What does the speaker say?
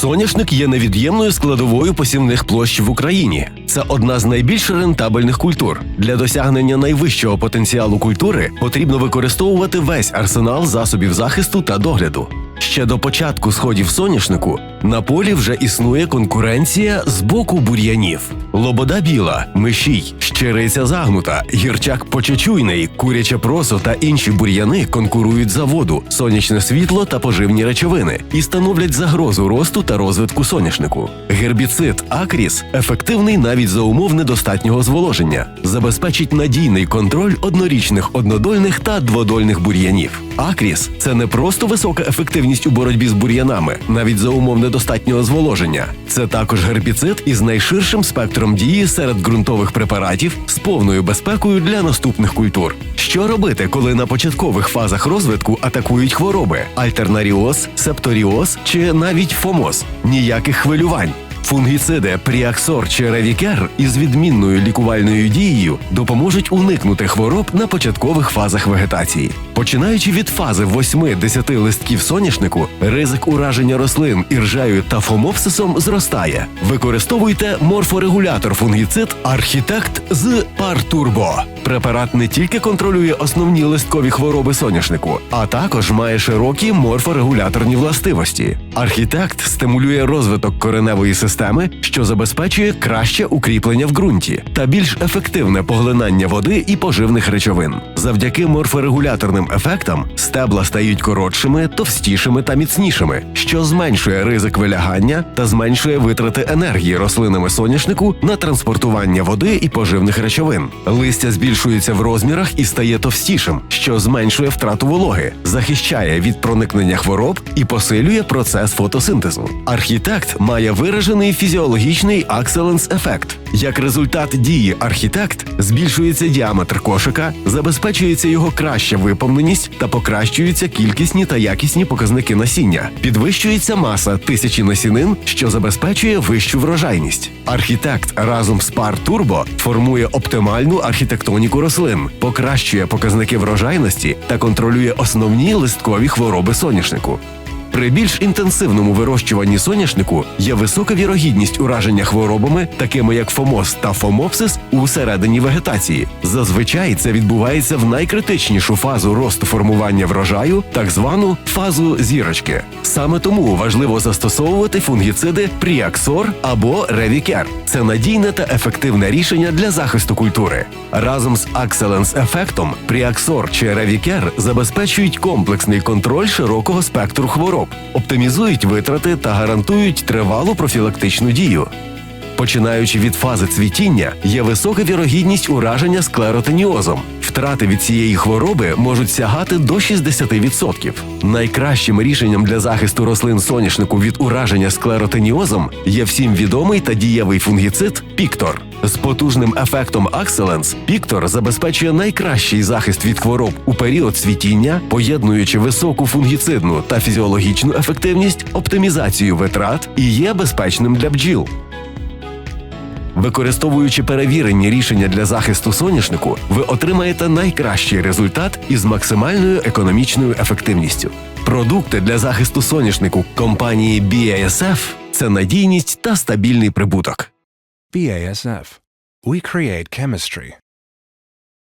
Соняшник є невід'ємною складовою посівних площ в Україні. Це одна з найбільш рентабельних культур. Для досягнення найвищого потенціалу культури потрібно використовувати весь арсенал засобів захисту та догляду. Ще до початку сходів соняшнику на полі вже існує конкуренція з боку бур'янів. Лобода біла, мишій, щириця загнута, гірчак почечуйний, куряче просо та інші бур'яни конкурують за воду, сонячне світло та поживні речовини і становлять загрозу росту та розвитку соняшнику. Гербіцид Акріс ефективний навіть за умов недостатнього зволоження, забезпечить надійний контроль однорічних однодольних та дводольних бур'янів. Акріс це не просто висока ефективність у боротьбі з бур'янами, навіть за умов недостатнього зволоження. Це також гербіцид із найширшим спектром дії серед ґрунтових препаратів з повною безпекою для наступних культур. Що робити, коли на початкових фазах розвитку атакують хвороби: альтернаріоз, септоріоз чи навіть фомоз? Ніяких хвилювань. Фунгіциди Пріаксор чи Ревікер із відмінною лікувальною дією допоможуть уникнути хвороб на початкових фазах вегетації. Починаючи від фази 8-10 листків соняшнику, ризик ураження рослин іржею та фомопсисом зростає. Використовуйте морфорегулятор фунгіцид Архітект з Партурбо. Препарат не тільки контролює основні листкові хвороби соняшнику, а також має широкі морфорегуляторні властивості. Архітект стимулює розвиток кореневої системи, що забезпечує краще укріплення в ґрунті та більш ефективне поглинання води і поживних речовин. Завдяки морфорегуляторним ефектам стебла стають коротшими, товстішими та міцнішими, що зменшує ризик вилягання та зменшує витрати енергії рослинами соняшнику на транспортування води і поживних речовин. Листя збільшується в розмірах і стає товстішим, що зменшує втрату вологи, захищає від проникнення хвороб і посилює процес фотосинтезу. Архітект має виражений фізіологічний акселенс ефект. Як результат дії архітект збільшується діаметр кошика, забезпечується його краща виповненість та покращуються кількісні та якісні показники насіння. Підвищується маса тисячі насінин, що забезпечує вищу врожайність. Архітект разом з пар Турбо формує оптимальну архітектоніку рослин, покращує показники врожайності та контролює основні листкові хвороби соняшнику. При більш інтенсивному вирощуванні соняшнику є висока вірогідність ураження хворобами, такими як фомоз та фомопсис, у середині вегетації. Зазвичай це відбувається в найкритичнішу фазу росту формування врожаю, так звану фазу зірочки. Саме тому важливо застосовувати фунгіциди Пріаксор або Ревікер. Це надійне та ефективне рішення для захисту культури. Разом з Акселенс ефектом Пріаксор чи Ревікер забезпечують комплексний контроль широкого спектру хвороб, оптимізують витрати та гарантують тривалу профілактичну дію. Починаючи від фази цвітіння, є висока вірогідність ураження склеротеніозом. Втрати від цієї хвороби можуть сягати до 60%. Найкращим рішенням для захисту рослин соняшнику від ураження склеротеніозом є всім відомий та дієвий фунгіцид Піктор. З потужним ефектом Акселенс Піктор забезпечує найкращий захист від хвороб у період цвітіння, поєднуючи високу фунгіцидну та фізіологічну ефективність, оптимізацію витрат і є безпечним для бджіл. Використовуючи перевірені рішення для захисту соняшнику, ви отримаєте найкращий результат із максимальною економічною ефективністю. Продукти для захисту соняшнику компанії BASF – це надійність та стабільний прибуток. BASF. We create chemistry.